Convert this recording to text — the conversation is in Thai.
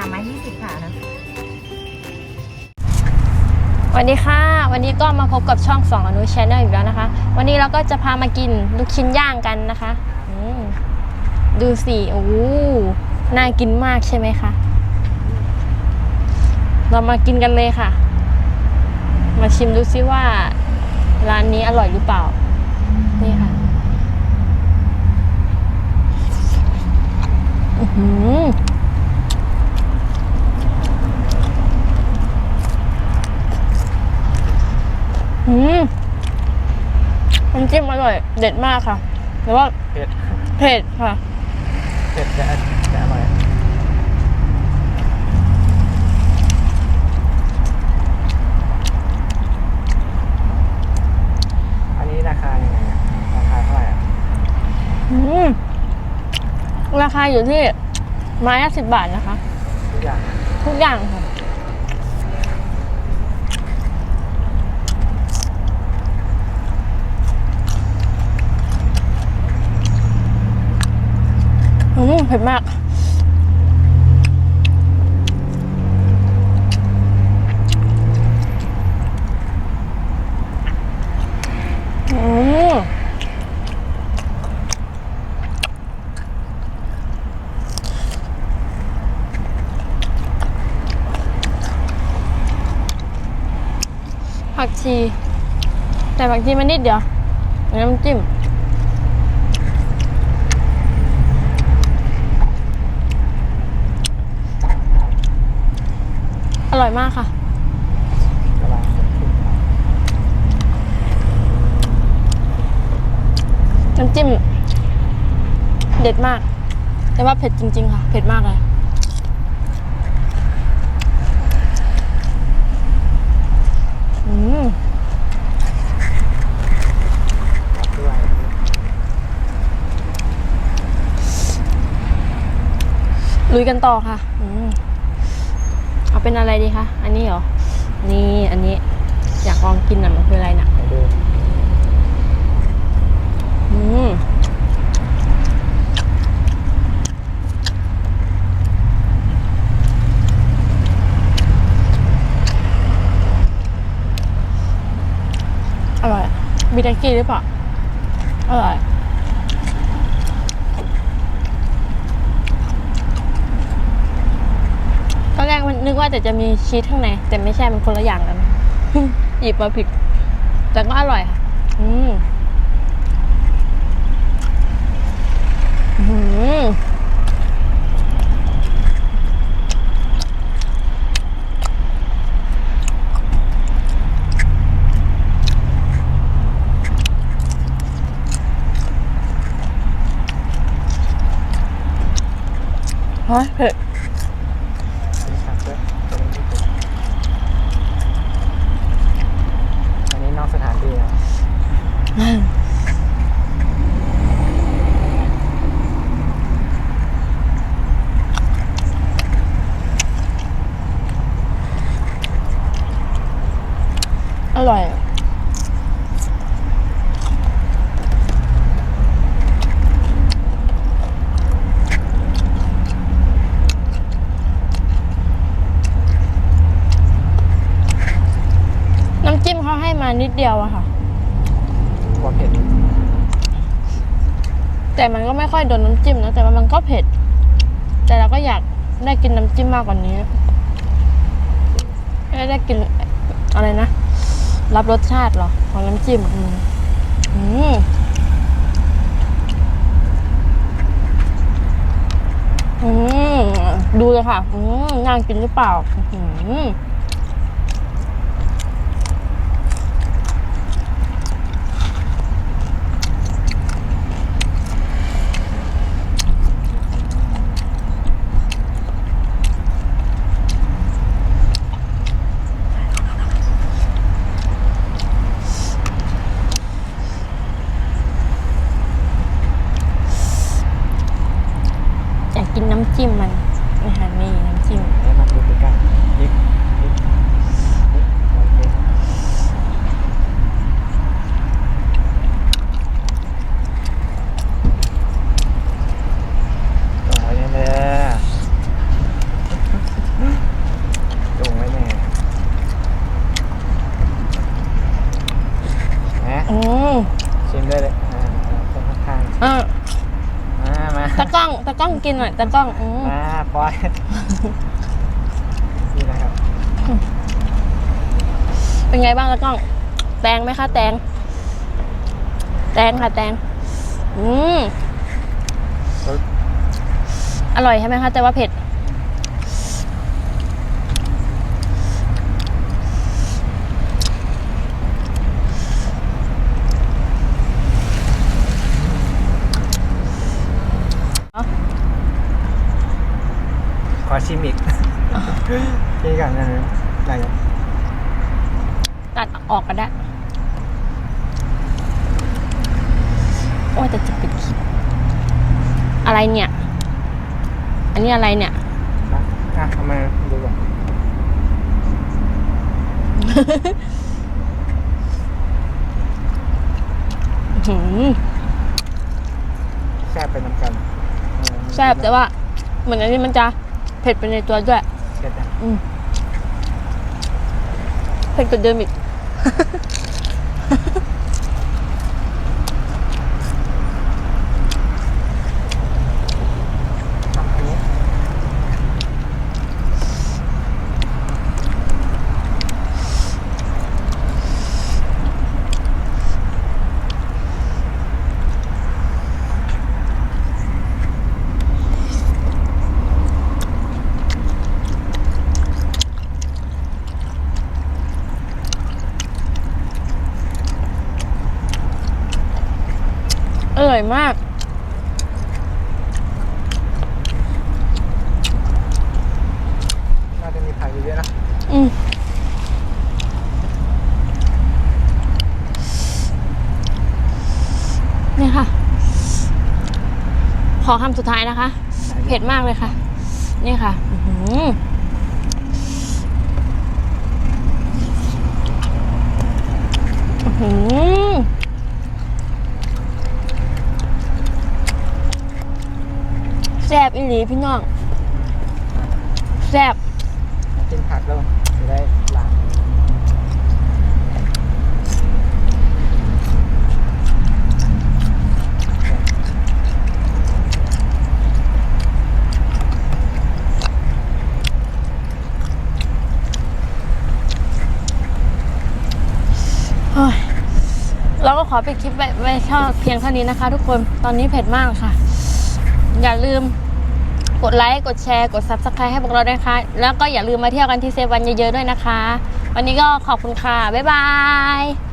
ามไม้ยี่สิบค่ะนะสวัสดีค่ะ วันนี้ก็มาพบกับช่องสองอนุชแนลอีกแล้วนะคะ วันนี้เราก็จะพามากินลูกชิ้นย่างกันนะคะดูสิโอ้น่ากินมากใช่ไหมคะ เรามากินกันเลยค่ะ มาชิมดูซิว่า ร้านนี้อร่อยหรือเปล่า นี่ค่ะอื้อหือ อืมน้ำ จิ้มอร่อย เด็ดมากค่ะแต่ว่าเผ็ดเผ็ดค่ะเผ็ดจะจะอร่อยอันนี้ราคายังไงอะราคาเท่าไหร่อะอืมราคาอยู่ที่ไม้ละสิบบาทนะคะ ทุกอย่างอะทุกอย่างค่ะ เผ็ดมากอืมผักชี แต่ผักชีมันนิดเดียวน้ำจิ้ม ร่อยมากค่ะ น้ำจิ้ม เด็ดมาก แต่ว่าเผ็ดจริง ๆ ค่ะ เผ็ดมากเลยอืมด้วยลุยกันต่อค่ะอืม เอาเป็นอะไรดีคะ อันนี้เหรอ นี่ อันนี้ อยากลองกินอะมันคืออะไรนะไปดูอืมอร่อย มีแตงกี้หรือเปล่า อร่อย ตอน แรกมันนึกว่าแต่จะมีชีสข้างใน แต่ไม่ใช่มันคนละอย่างกัน หยิบมาผิด แต่ก็อร่อยค่ะ อืมอื้อหือเฮ้ยเผ็ด มีผักด้วยตรงนี้ด้วยอันนี้นอกสถานที่นะ อร่อยอะน้ำจิ้มเขาให้มา นิดเดียวอะค่ะกลัวเผ็ดแต่มันก็ไม่ค่อยโดนน้ำจิ้มนะ แต่ว่ามันก็เผ็ด แต่เราก็อยากได้กินน้ำจิ้มมากกว่านี้ไม่ได้กินอะไรนะ รับรสชาติเหรอ ของน้ำจิ้ม อืมอืมอืมดูเลยค่ะ อืมน่ากินหรือเปล่า อืม กินน้ำจิ้มมันนะคะนี่น้ำจิ้มให้มาดูใกล้ๆยิบยิบยิบโอเคโอ้ยเนี่ย กินหน่อยตะกล้องอืมมาปล่อย นี่นะครับเป็นไงบ้างตะกล้อง แตงไหมคะ แตง แตงค่ะ แตง อืมอร่อยใช่ไหมคะ แต่ว่าเผ็ด ขอชิมอีกนี่กันนะอะไรกันตัดออกก็ได้ โอ้ยแต่จะปิดคลิปอะไรเนี่ย อันนี้อะไรเนี่ยนะอะเอามาดูก่อนอื้อหือแซ่บไปน้ำกันเออแซ่บแต่ว่า เหมือนอันนี้มันจะ เผ็ดไปในตัวด้วย เผ็ดอะอืมเผ็ดกว่าเดิมอีก อร่อยมาก น่าจะมีผักเยอะๆนะ อืมเนี่ยค่ะ ขอคำสุดท้ายนะคะ เผ็ดมากเลยค่ะ นี่ค่ะอื้อหืออื้อหือ แซ่บอีหลีพี่น้องแซ่บกินผักแล้วจะได้ล้างเฮ้ยเราก็ขอไปดคลิปไว้ไว้เท่าเพียงเท่านี้นะคะ ทุกคนตอนนี้เผ็ดมากค่ะ อย่าลืมกดไลค์ กดแชร์ กด subscribe ให้พวกเราด้วยนะคะ แล้วก็อย่าลืมมาเที่ยวกันที่เซเวันเยอะๆด้วยนะคะ วันนี้ก็ขอบคุณค่ะ บ๊ายบาย